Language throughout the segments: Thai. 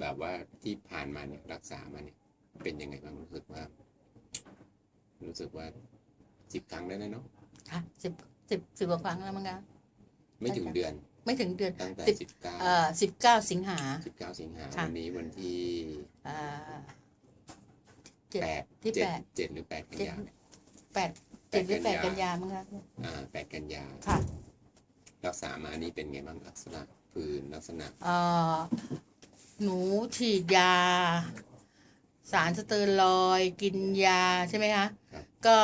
แบบว่าที่ผ่านมาเนี่ยรักษามาเนี่ย เป็นยังไงบ้างรู้สึกว่า รู้สึกว่าสิบครั้งได้แล้วเนาะค่ะสิบสิบสิบกว่าครั้งแล้วมั้งคะไม่ถึงเดือน ไม่ถึงเดือนตั้งแต่สิบสิบเก้าเอ่อสิบเก้าสิงหาสิบเก้าสิงหาค่ะวันนี้วันที่เอ่อเจ็ดแปดที่เจ็ดแปดเจ็ดหรือแปดกันเจ็ดยาแปดเจ็ดหรือแปดกันยามั้งคะอ่าแปดกันยาค่ะ รักษามานี่เป็นไงบ้างลักษณะผื่นลักษณะเอ่อ หนูฉีดยา สารสเตอรอยด์กินยาใช่ไหมคะก็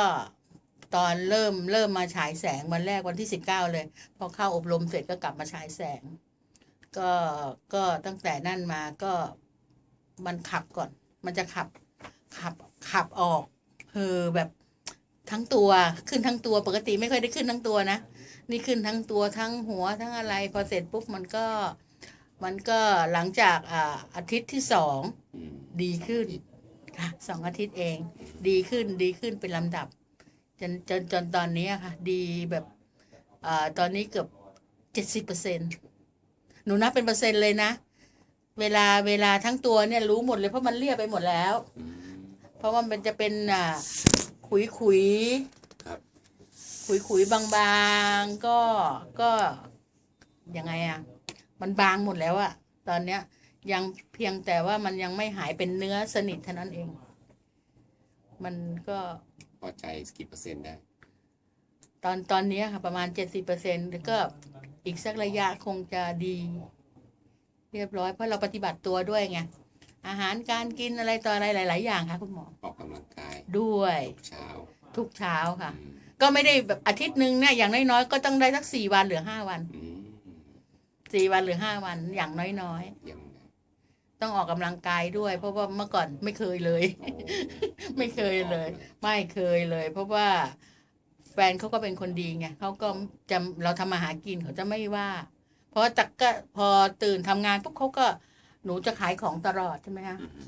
ตอนเริ่มเริ่มมาฉายแสงวันแรกวันที่สิบเก้าเลย พอเข้าอบรมเสร็จก็กลับมาฉายแสง ก็ก็ตั้งแต่นั่นมาก็มันขับก่อน มันจะขับขับขับออกเออแบบทั้งตัวขึ้นทั้งตัวปกติไม่ค่อยได้ขึ้นทั้งตัวนะ นี่ขึ้นทั้งตัวทั้งหัวทั้งอะไร พอเสร็จปุ๊บมันก็ มันก็หลังจากอ่าอาทิตย์ที่สองอืมดีขึ้นค่ะสองอาทิตย์เอง ดีขึ้นดีขึ้นเป็นลำดับ จนจนจนตอนนี้อะค่ะ ดีแบบอ่าตอนนี้เกือบเจ็ดสิบเปอร์เซ็นหนูนับเป็นเปอร์เซ็นต์เลยนะ เวลาเวลาทั้งตัวเนี่ยรู้หมดเลยเพราะมันเรียบไปหมดแล้วอืมเพราะว่ามันจะเป็นอ่าขุยขุยครับขุยขุยๆบางๆ ก็ก็ยังไงอะ มันบางหมดแล้วอะตอนเนี้ย ยังเพียงแต่ว่ามันยังไม่หายเป็นเนื้อสนิทเท่านั้นเอง มันก็พอใจกี่เปอร์เซ็นต์ได้ ตอนตอนเนี้ยค่ะ ประมาณเจ็ดสิบเปอร์เซ็นต์ก็อีกสักระยะคงจะดี เรียบร้อยเพราะเราปฏิบัติตัวด้วยไงอาหารการกินอะไรต่ออะไรหลาย ๆ อย่างค่ะ คุณหมอออกกำลังกายด้วยทุกเช้า ทุกเช้าค่ะอืมก็ไม่ได้แบบอาทิตย์หนึ่งเนี่ยอย่างน้อย ๆ ก็ต้องได้สักสี่วันหรือห้าวัน อืม สี่วันหรือห้าวันอย่างน้อยยังไงๆต้องออกกำลังกายด้วย เพราะว่าเมื่อก่อนไม่เคยเลยโอ้ไม่เคยเลย ไม่เคยเลย เพราะว่าแฟนเขาก็เป็นคนดีไงเขาก็จะเราทำมาหากินเขาจะไม่ว่า เพราะตักก็พอตื่นทำงานปุ๊บเขาก็หนูจะขายของตลอดใช่ไหมคะอืม